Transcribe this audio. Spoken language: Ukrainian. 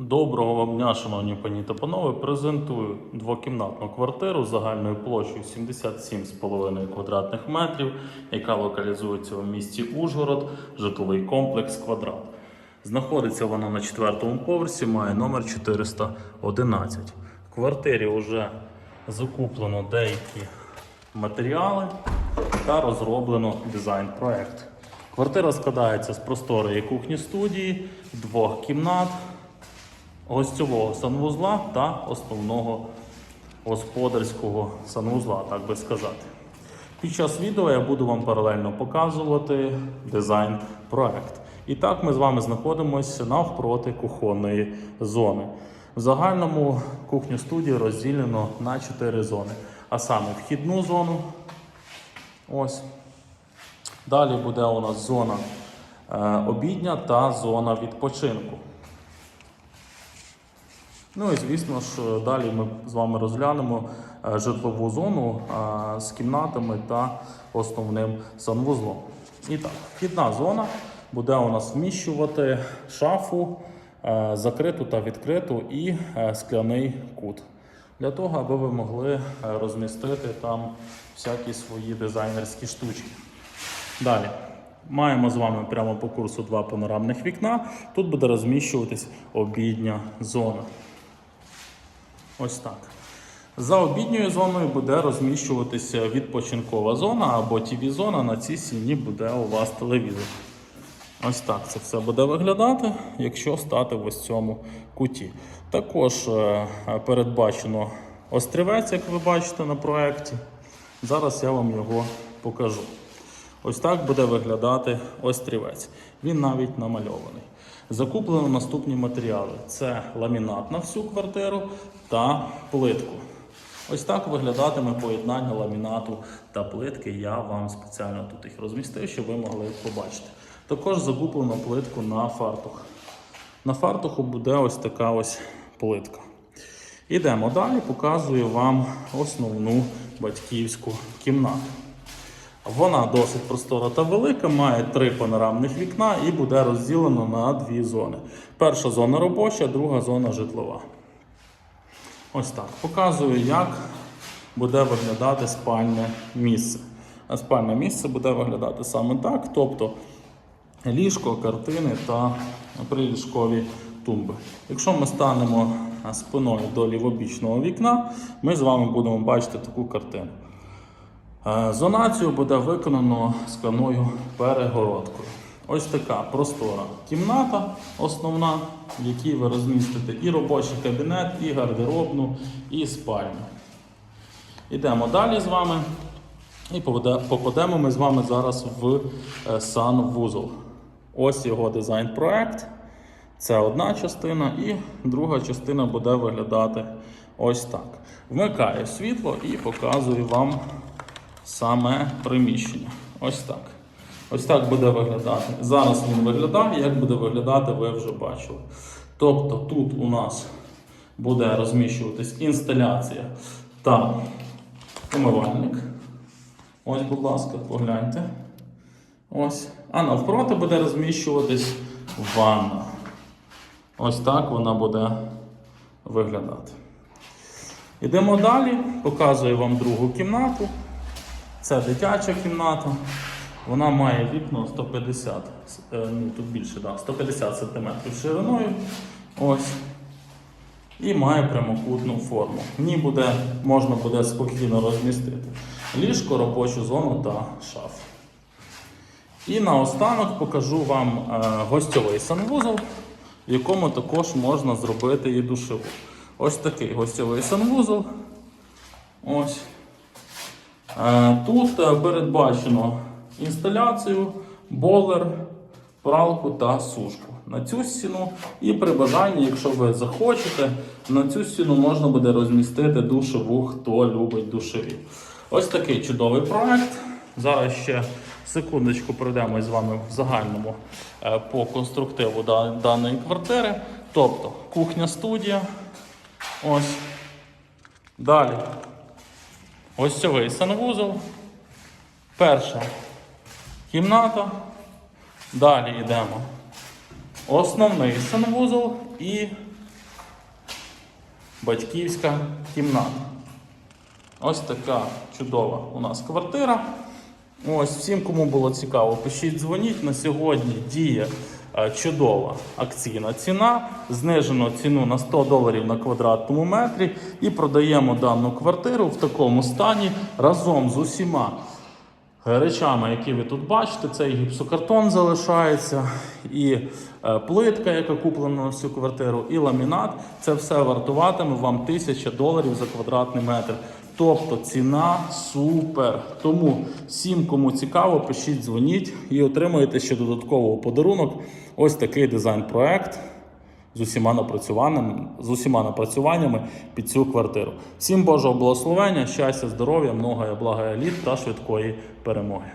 Доброго вам дня, шановні пані та панове. Презентую двокімнатну квартиру загальною площею 77,5 квадратних метрів, яка локалізується у місті Ужгород, житловий комплекс Квадрат. Знаходиться вона на четвертому поверсі, має номер 411. В квартирі вже закуплено деякі матеріали та розроблено дизайн-проект. Квартира складається з просторої кухні студії, двох кімнат, гостьового санвузла та основного господарського санвузла, так би сказати. Під час відео я буду вам паралельно показувати дизайн проект. І так ми з вами знаходимося навпроти кухонної зони. В загальному кухню студії розділено на 4 зони, а саме вхідну зону. Ось. Далі буде у нас зона е, обідня та зона відпочинку. Ну і звісно ж, далі ми з вами розглянемо е, житлову зону е, з кімнатами та основним санвузлом. І так, вхідна зона буде у нас вміщувати шафу, е, закриту та відкриту і скляний кут. Для того, аби ви могли розмістити там всякі свої дизайнерські штучки. Далі. Маємо з вами прямо по курсу два панорамних вікна. Тут буде розміщуватись обідня зона. Ось так. За обідньою зоною буде розміщуватися відпочинкова зона або TV-зона. На цій стіні буде у вас телевізор. Ось так це все буде виглядати, якщо стати в ось цьому куті. Також е, передбачено острівець, як ви бачите на проєкті. Зараз я вам його покажу. Ось так буде виглядати острівець. Він навіть намальований. Закуплено наступні матеріали: це ламінат на всю квартиру та плитку. Ось так виглядатиме поєднання ламінату та плитки. Я вам спеціально тут їх розмістив, щоб ви могли побачити. Також закуплено плитку на фартух. На фартуху буде ось така ось плитка. Ідемо далі, показую вам основну батьківську кімнату. Вона досить простора та велика, має три панорамних вікна і буде розділено на дві зони. Перша зона робоча, друга зона житлова. Ось так. Показую, як буде виглядати спальне місце. А спальне місце буде виглядати саме так, тобто ліжко, картини та приліжкові тумби. Якщо ми станемо спиною до лівобічного вікна, ми з вами будемо бачити таку картину. Е, Зонацію буде виконано скляною перегородкою. Ось така простора кімната основна, в якій ви розмістите і робочий кабінет, і гардеробну, і спальню. Ідемо далі з вами і попадемо ми з вами зараз в е, санвузол. Ось його дизайн-проект. Це одна частина, і друга частина буде виглядати ось так. Вмикаю світло і показую вам саме приміщення. Ось так. Ось так буде виглядати. Зараз він виглядає, як буде виглядати, ви вже бачили. Тобто тут у нас буде розміщуватись інсталяція та умивальник. Ось, будь ласка, погляньте. Ось. А навпроти буде розміщуватись ванна. Ось так вона буде виглядати. Йдемо далі, показую вам другу кімнату. Це дитяча кімната. Вона має вікно 150, е, ну тут більше, да, 150 см шириною. Ось. І має прямокутну форму. В ній буде, можна буде спокійно розмістити ліжко, робочу зону та шафу. І наостанок покажу вам е, гостьовий санвузол, в якому також можна зробити і душеву. Ось такий гостьовий санвузол. Ось. Е, Тут е, передбачено інсталяцію, болер, пралку та сушку. На цю стіну і при бажанні, якщо ви захочете, на цю стіну можна буде розмістити душеву, хто любить душеві. Ось такий чудовий проект. Зараз ще секундочку пройдемо з вами в загальному е, по конструктиву да- даної квартири. Тобто кухня-студія. Ось. Далі гостьовий санвузол. Перша кімната. Далі йдемо. Основний санвузол і батьківська кімната. Ось така чудова у нас квартира. Ось всім, кому було цікаво, пишіть, дзвоніть. На сьогодні діє чудова акційна ціна. Знижено ціну на 100 доларів на квадратному метрі і продаємо дану квартиру в такому стані разом з усіма речами, які ви тут бачите. Це і гіпсокартон залишається, і е, плитка, яка куплена на всю квартиру, і ламінат. Це все вартуватиме вам 1000 доларів за квадратний метр. Тобто ціна супер. Тому всім, кому цікаво, пишіть, дзвоніть і отримаєте ще додатково подарунок. Ось такий дизайн-проект з усіма напрацюваннями, з усіма напрацюваннями під цю квартиру. Всім Божого благословення, щастя, здоров'я, многое благая літ та швидкої перемоги.